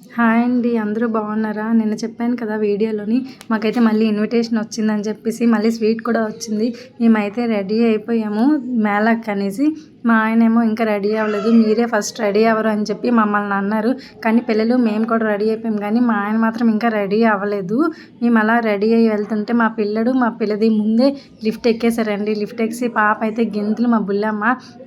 Hi అండి అందరూ బాగున్నారా? నిన్న చెప్పాను కదా వీడియోలోని మాకైతే మళ్ళీ ఇన్విటేషన్ వచ్చిందని చెప్పేసి మళ్ళీ స్వీట్ కూడా వచ్చింది. మేమైతే రెడీ అయిపోయాము మేళక్ అనేసి. మా ఆయన ఏమో ఇంకా రెడీ అవ్వలేదు మీరే ఫస్ట్ రెడీ అవ్వరు అని చెప్పి మమ్మల్ని అన్నారు. కానీ పిల్లలు మేము కూడా రెడీ అయిపోయాం కానీ మా ఆయన మాత్రం ఇంకా రెడీ అవ్వలేదు. మేము అలా రెడీ అయ్యి వెళ్తుంటే మా పిల్లడు మా పిల్లది ముందే లిఫ్ట్ ఎక్కేసారండి లిఫ్ట్ ఎక్కి పాప అయితే గింతలు మా బుల్లమ్మ.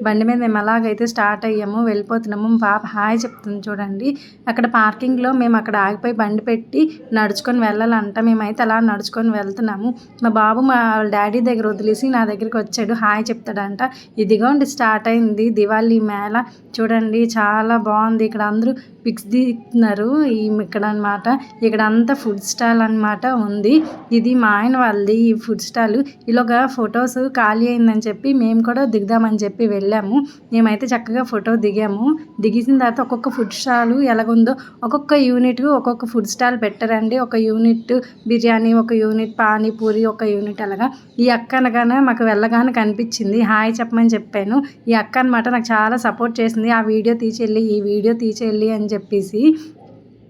బండి మీద మేము అలాగైతే స్టార్ట్ అయ్యాము వెళ్ళిపోతున్నాము. పాప హాయ్ చెప్తుంది చూడండి. అక్కడ పార్కింగ్లో మేము అక్కడ ఆగిపోయి బండి పెట్టి నడుచుకొని వెళ్ళాలంట. మేమైతే అలా నడుచుకొని వెళ్తున్నాము. మా బాబు మా డాడీ దగ్గర వదిలేసి నా దగ్గరికి వచ్చాడు. హాయ్ చెప్తాడంట. ఇదిగోండి స్టార్ట్ స్టార్ట్ అయింది దివాళీ మేళ. చూడండి చాలా బాగుంది. ఇక్కడ అందరూ పిక్స్ దిగుతున్నారు. ఈ ఇక్కడ అనమాట ఇక్కడ అంతా ఫుడ్ స్టాల్ అనమాట ఉంది. ఇది మా ఆయన వాళ్ళది ఈ ఫుడ్ స్టాల్. ఇలాగా ఫొటోస్ ఖాళీ అయిందని చెప్పి మేము కూడా దిగుదామని చెప్పి వెళ్ళాము. మేమైతే చక్కగా ఫోటో దిగాము. దిగిసిన తర్వాత ఒక్కొక్క ఫుడ్ స్టాల్ ఎలాగుందో ఒక్కొక్క యూనిట్ ఒక్కొక్క ఫుడ్ స్టాల్ పెట్టారండి. ఒక యూనిట్ బిర్యానీ ఒక యూనిట్ పానీపూరి ఒక యూనిట్ అలాగా. ఈ అక్క అనగానే మాకు వెళ్ళగానే కనిపించింది. హాయ్ చెప్పమని చెప్పాను. ఈ అక్క అనమాట నాకు చాలా సపోర్ట్ చేసింది. ఆ వీడియో తీసేళ్ళి ఈ వీడియో తీసేళ్ళి అని చెప్పేసి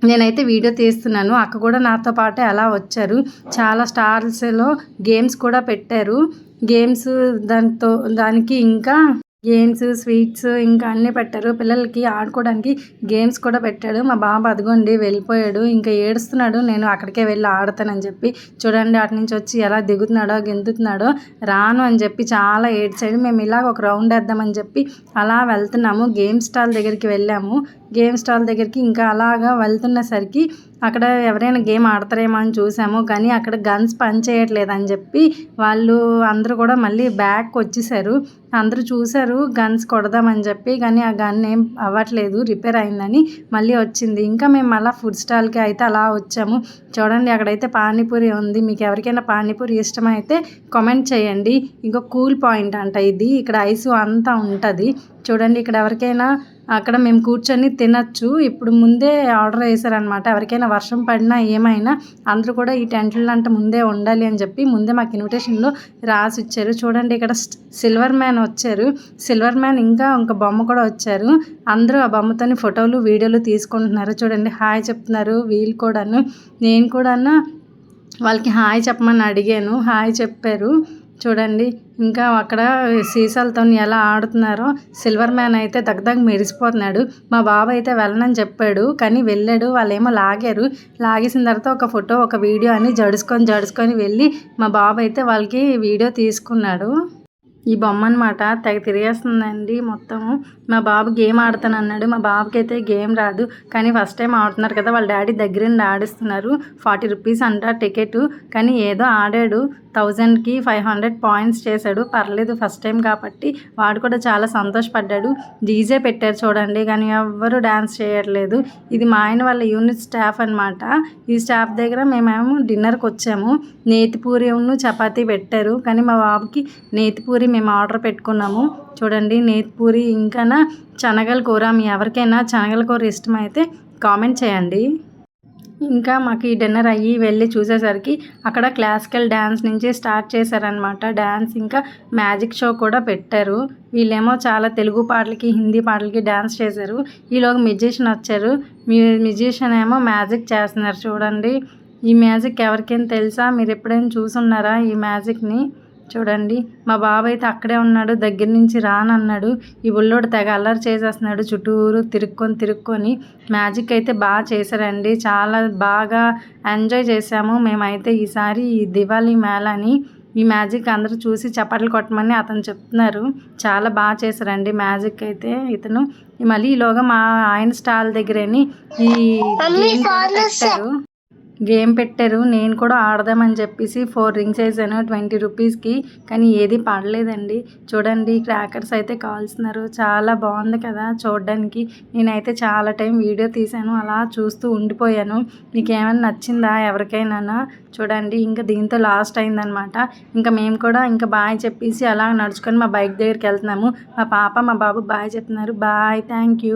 నేనైతే వీడియో తీస్తున్నాను. అక్క కూడా నాతో పాటే అలా వచ్చారు. చాలా స్టార్స్లో గేమ్స్ కూడా పెట్టారు. గేమ్స్ దాంతో దానికి ఇంకా గేమ్స్ స్వీట్స్ ఇంకా అన్నీ పెట్టారు. పిల్లలకి ఆడుకోవడానికి గేమ్స్ కూడా పెట్టాడు. మా బాబు అదిగోండి వెళ్ళిపోయాడు. ఇంకా ఏడుస్తున్నాడు. నేను అక్కడికే వెళ్ళి ఆడతానని చెప్పి చూడండి అటు నుంచి వచ్చి ఎలా దిగుతున్నాడో గెంతుతున్నాడో రాను అని చెప్పి చాలా ఏడ్చాడు. మేము ఇలాగ ఒక రౌండ్ వేద్దామని చెప్పి అలా వెళ్తున్నాము. గేమ్ స్టాల్ దగ్గరికి వెళ్ళాము. గేమ్ స్టాల్ దగ్గరికి ఇంకా అలాగా వెళ్తున్నసరికి అక్కడ ఎవరైనా గేమ్ ఆడతారేమో అని చూసాము. కానీ అక్కడ గన్స్ పనిచేయట్లేదు అని చెప్పి వాళ్ళు అందరూ కూడా మళ్ళీ బ్యాక్ వచ్చేసారు. అందరూ చూశారు గన్స్ కొడదామని చెప్పి కానీ ఆ గన్ ఏం అవ్వట్లేదు రిపేర్ అయిందని మళ్ళీ వచ్చింది. ఇంకా మేము మళ్ళీ ఫుడ్ స్టాల్కి అయితే అలా వచ్చాము. చూడండి అక్కడైతే పానీపూరి ఉంది. మీకు ఎవరికైనా పానీపూరి ఇష్టమైతే కామెంట్ చేయండి. ఇంకో కూల్ పాయింట్ అంట ఇది. ఇక్కడ ఐసు అంతా ఉంటుంది. చూడండి ఇక్కడ ఎవరికైనా అక్కడ మేము కూర్చొని తినచ్చు. ఇప్పుడు ముందే ఆర్డర్ వేసారనమాట ఎవరికైనా వర్షం పడినా ఏమైనా అందరూ కూడా ఈ టెంట్లు అంటే ముందే ఉండాలి అని చెప్పి ముందే మాకు ఇన్విటేషన్లో రాసి ఇచ్చారు చూడండి ఇక్కడ సిల్వర్ మ్యాన్ వచ్చారు. సిల్వర్ మ్యాన్ ఇంకా ఇంకా బొమ్మ కూడా వచ్చారు. అందరూ ఆ బొమ్మతోని ఫోటోలు వీడియోలు తీసుకుంటున్నారు. చూడండి హాయ్ చెప్తున్నారు వీళ్ళు కూడాను. నేను కూడా వాళ్ళకి హాయ్ చెప్పమని అడిగాను. హాయ్ చెప్పారు. చూడండి ఇంకా అక్కడ సీసాలతో ఎలా ఆడుతున్నారో సిల్వర్ మ్యాన్ అయితే దగ్గర మెరిసిపోతున్నాడు. మా బాబు అయితే వెళ్ళనని చెప్పాడు కానీ వెళ్ళాడు. వాళ్ళు ఏమో లాగారు. లాగేసిన తర్వాత ఒక ఫోటో ఒక వీడియో అని జడుసుకొని జడుసుకొని వెళ్ళి మా బాబు అయితే వాళ్ళకి వీడియో తీసుకున్నాడు. ఈ బొమ్మ అనమాట తెగ తిరిగేస్తుందండి మొత్తము. మా బాబు గేమ్ ఆడతాను అన్నాడు మా బాబుకి అయితే గేమ్ రాదు. కానీ ఫస్ట్ టైం ఆడుతున్నారు కదా వాళ్ళ డాడీ దగ్గరుండి ఆడిస్తున్నారు. ఫార్టీ రూపీస్ అంట టికెట్. కానీ ఏదో ఆడాడు. థౌజండ్కి ఫైవ్ హండ్రెడ్ పాయింట్స్ చేశాడు. పర్లేదు ఫస్ట్ టైం కాబట్టి. వాడు కూడా చాలా సంతోషపడ్డాడు. డీజే పెట్టారు చూడండి. కానీ ఎవ్వరు డ్యాన్స్ చేయట్లేదు. ఇది మా ఆయన వాళ్ళ యూనిట్ స్టాఫ్ అనమాట ఈ స్టాఫ్ దగ్గర మేమేమో డిన్నర్కి వచ్చాము. నేతిపూరి చపాతీ పెట్టారు. కానీ మా బాబుకి నేతిపూరి మేము ఆర్డర్ పెట్టుకున్నాము. చూడండి నేత్పూరి ఇంకా శనగల కూర. మీ ఎవరికైనా శనగల కూర ఇష్టమైతే కామెంట్ చేయండి. ఇంకా మాకు ఈ డిన్నర్ అయ్యి వెళ్ళి చూసేసరికి అక్కడ క్లాసికల్ డ్యాన్స్ నుంచి స్టార్ట్ చేశారనమాట డ్యాన్స్ ఇంకా మ్యాజిక్ షో కూడా పెట్టారు. వీళ్ళేమో చాలా తెలుగు పాటలకి హిందీ పాటలకి డ్యాన్స్ చేశారు. ఈలోగా మ్యూజిషియన్ వచ్చారు. మ్యూజిషియన్ ఏమో మ్యాజిక్ చేస్తున్నారు. చూడండి ఈ మ్యాజిక్ ఎవరికైనా తెలుసా? మీరు ఎప్పుడైనా చూసున్నారా ఈ మ్యాజిక్ని? చూడండి మా బాబు అయితే అక్కడే ఉన్నాడు దగ్గర నుంచి రానన్నాడు ఈ బుల్లోడు తెగ అల్లరి చేసేస్తున్నాడు చుట్టూరు తిరుక్కొని తిరుక్కొని. మ్యాజిక్ అయితే బాగా చేశారండి చాలా బాగా ఎంజాయ్ చేసాము మేమైతే ఈసారి ఈ దివాళీ మేళని ఈ మ్యాజిక్ అందరూ చూసి చప్పట్లు కొట్టమని అతను చెప్తున్నారు. చాలా బాగా చేశారండి మ్యాజిక్ అయితే ఇతను. మళ్ళీ ఈలోగా మా ఆయన స్టాల్ దగ్గరని ఈ గేమ్ పెట్టారు. నేను కూడా ఆడదామని చెప్పేసి ఫోర్ రింగ్స్ వేసాను. ట్వంటీ రూపీస్కి కానీ ఏది పడలేదండి. చూడండి క్రాకర్స్ అయితే కాల్స్తున్నారు చాలా బాగుంది కదా చూడడానికి. నేనైతే చాలా టైం వీడియో తీశాను. అలా చూస్తూ ఉండిపోయాను. మీకు ఏమైనా నచ్చిందా ఎవరికైనా చూడండి ఇంకా దీంతో లాస్ట్ అయిందనమాట. ఇంకా మేము కూడా ఇంకా బాయ్ చెప్పేసి అలా నడుచుకొని మా బైక్ దగ్గరికి వెళ్తున్నాము. మా పాప మా బాబు బాయ్ చెప్తున్నారు. Bye thank you